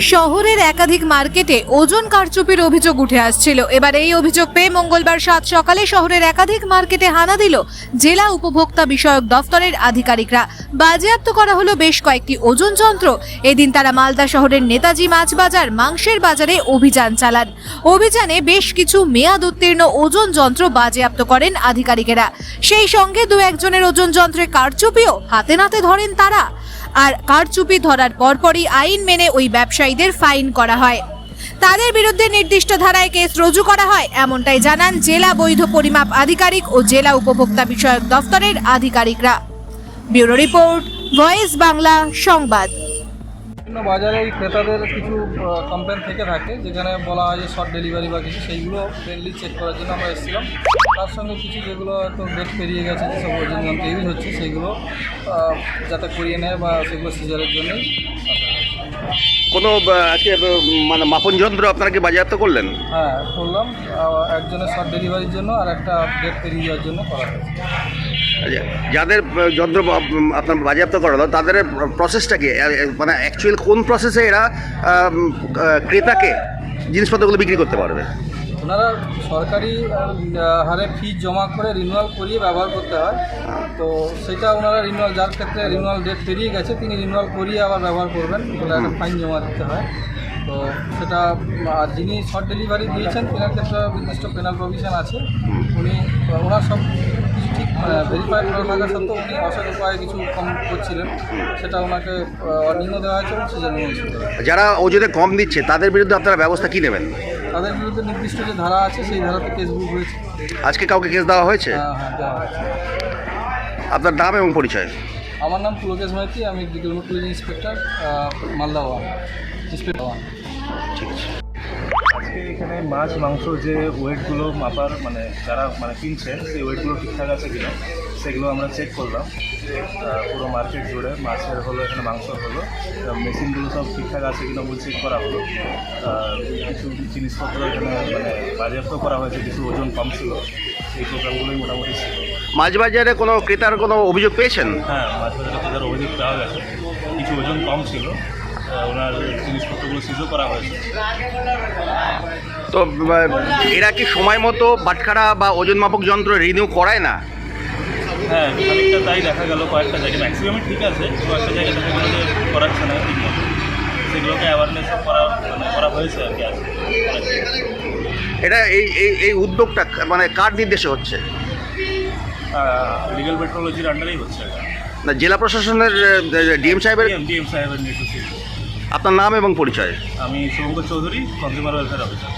শহরের একাধিক মার্কেটে ওজন কারচুপির অভিযোগ উঠে আসছিল। এবার এই অভিযোগ পেয়ে মঙ্গলবার সাত সকালে শহরের একাধিক মার্কেটে হানা দিল জেলা উপভোক্তা বিষয়ক দফতরের আধিকারিকরা। বাজেয়াপ্ত করা হলো বেশ কয়েকটি ওজন যন্ত্র। এদিন তারা মালদা শহরের নেতাজি মাছ বাজার, মাংসের বাজারে অভিযান চালান। অভিযানে বেশ কিছু মেয়াদ উত্তীর্ণ ওজন যন্ত্র বাজেয়াপ্ত করেন আধিকারিকেরা। সেই সঙ্গে দু একজনের ওজন যন্ত্রে কারচুপিও হাতে নাতে ধরেন তারা। আর কারচুপি ধরার পরপরই আইন মেনে ওই ব্যবসায়ীদের ফাইন করা হয়। তাদের বিরুদ্ধে নির্দিষ্ট ধারায় কেস রুজু করা হয়, এমনটাই জানান জেলা বৈধ পরিমাপ আধিকারিক ও জেলা উপভোক্তা বিষয়ক দফতরের আধিকারিকরা। ব্যুরো রিপোর্ট, ভয়েস বাংলা, সংবাদ। বাজারে এই ক্রেতাদের কিছু কমপ্লেন থেকে থাকে যেখানে বলা হয় যে শর্ট ডেলিভারি বা কিছু সেইগুলো মেনলি চেক করার জন্য আমরা এসেছিলাম। তার সঙ্গে কিছু যেগুলো হয়তো ডেট পেরিয়ে গেছে যেসব ওজন যন্ত্র ইউজ হচ্ছে সেইগুলো যাতে করিয়ে নেয় বা সেগুলো সিজারের জন্যই কোনো আজকে মানে মাপন যন্ত্র আপনারা কি বাজেয়াপ্ত করলেন? হ্যাঁ করলাম। একজনের শর্ট ডেলিভারির জন্য আর একটা ডেট পেরিয়ে যাওয়ার জন্য করা হয়েছে। আচ্ছা, যাদের যন্ত্র আপনার বাজেয়াপ্ত করালো তাদের প্রসেসটা কি? মানে অ্যাকচুয়াল কোন প্রসেসে এরা ক্রেতাকে জিনিসপত্রগুলো বিক্রি করতে পারবে? ওনারা সরকারি হারে ফি জমা করে রিনুয়াল করিয়ে ব্যবহার করতে হয়। তো সেটা ওনারা রিনুয়াল যার ক্ষেত্রে রিনুয়াল ডেট পেরিয়ে গেছে, তিনি রিনুয়াল করিয়ে আবার ব্যবহার করবেন। বলে একটা ফাইন জমা দিতে হয়। তো সেটা, আর যিনি শর্ট ডেলিভারি দিয়েছেন তেনার ক্ষেত্রে নির্দিষ্ট পেনাল প্রভিশন আছে। উনি, ওনার সব ভেরিফাইড করা থাকা সত্ত্বেও উনি অসৎ উপায়ে কিছু কম করছিলেন। সেটা ওনাকে অর্নিংও দেওয়া হয়েছে এবং সেজন্য যারা ওজনে কম দিচ্ছে তাদের বিরুদ্ধে আপনারা ব্যবস্থা কী নেবেন? তাদের বিরুদ্ধে নির্দিষ্ট যে ধারা আছে সেই ধারাতে কেস বুক হয়েছে আজকে কাউকে কেস দেওয়া হয়েছে? হ্যাঁ হ্যাঁ দেওয়া হয়েছে। আপনার নাম এবং পরিচয়? আমার নাম পুলকেশ মাইতি আমি degree police inspector Malda one inspector. One ঠিক আছে। আজকে এখানে মাছ মাংস যে ওয়েটগুলো মাপার মানে যারা মানে কিনছে সেই ওয়েটগুলো ঠিকঠাক আছে কিনা সেগুলো আমরা চেক করলাম। পুরো মার্কেট জুড়ে মাছের হলো এখানে মাংসর হলো মেশিনগুলো সব ঠিকঠাক আছে কিনা বলে চেক করা হলো। কিছু জিনিসপত্র এখানে মানে বাজেয়াপ্ত করা হয়েছে কিছু ওজন কম ছিল সেই প্রোগ্রামগুলোই মোটামুটি ছিল। মাছ বাজারে কোনো ক্রেতার কোনো অভিযোগ পেয়েছেন? হ্যাঁ মাছ বাজারে বাজার অভিযোগ পাওয়া গেছে। কিছু ওজন কম ছিল ওনার জিনিসপত্রগুলো সিজও করা হয়েছে। তো এরা কি সময় মতো বাটখারা বা ওজন মাপক যন্ত্র রিনিউ করায় না? হ্যাঁ খানিকটা তাই দেখা গেল কয়েকটা জায়গায়। ম্যাক্সিমামই ঠিক আছে কয়েকটা জায়গায় দেখা গেলো যে করাচ্ছে না ঠিক মতো। সেগুলোকে অ্যাওয়ারনেস করা মানে করা হয়েছে আর কি এটা এই এই এই উদ্যোগটা মানে কার নির্দেশে হচ্ছে? লিগাল পেট্রোলজির আন্ডারেই হচ্ছে এটা। না জেলা প্রশাসনের ডিএম সাহেবের? ডিএম সাহেবের নেতৃত্বে। আপনার নাম এবং পরিচয়? আমি Shubhankar Chowdhury consumer welfare officer